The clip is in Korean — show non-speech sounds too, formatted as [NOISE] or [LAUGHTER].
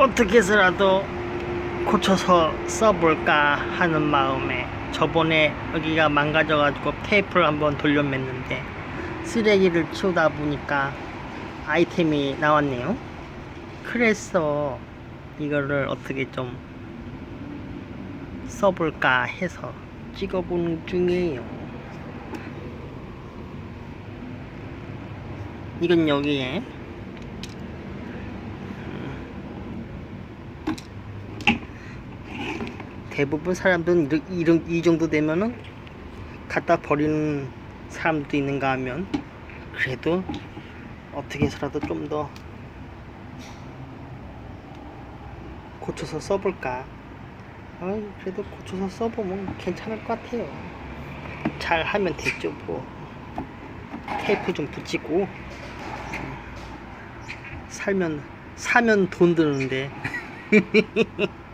어떻게 해서라도 고쳐서 써볼까 하는 마음에 저번에 여기가 망가져가지고 테이프를 한번 돌려맸는데 쓰레기를 치우다 보니까 아이템이 나왔네요. 그래서 이거를 어떻게 좀 써볼까 해서 찍어보는 중이에요. 이건 여기에 대부분 사람들은 이런 이 정도 되면은 갖다 버리는 사람도 있는가 하면 그래도 어떻게 해서라도 좀 더 고쳐서 써볼까? 아 그래도 고쳐서 써보면 괜찮을 것 같아요. 잘 하면 됐죠 뭐. 테이프 좀 붙이고. 살면 사면 돈 드는데 [LAUGHS]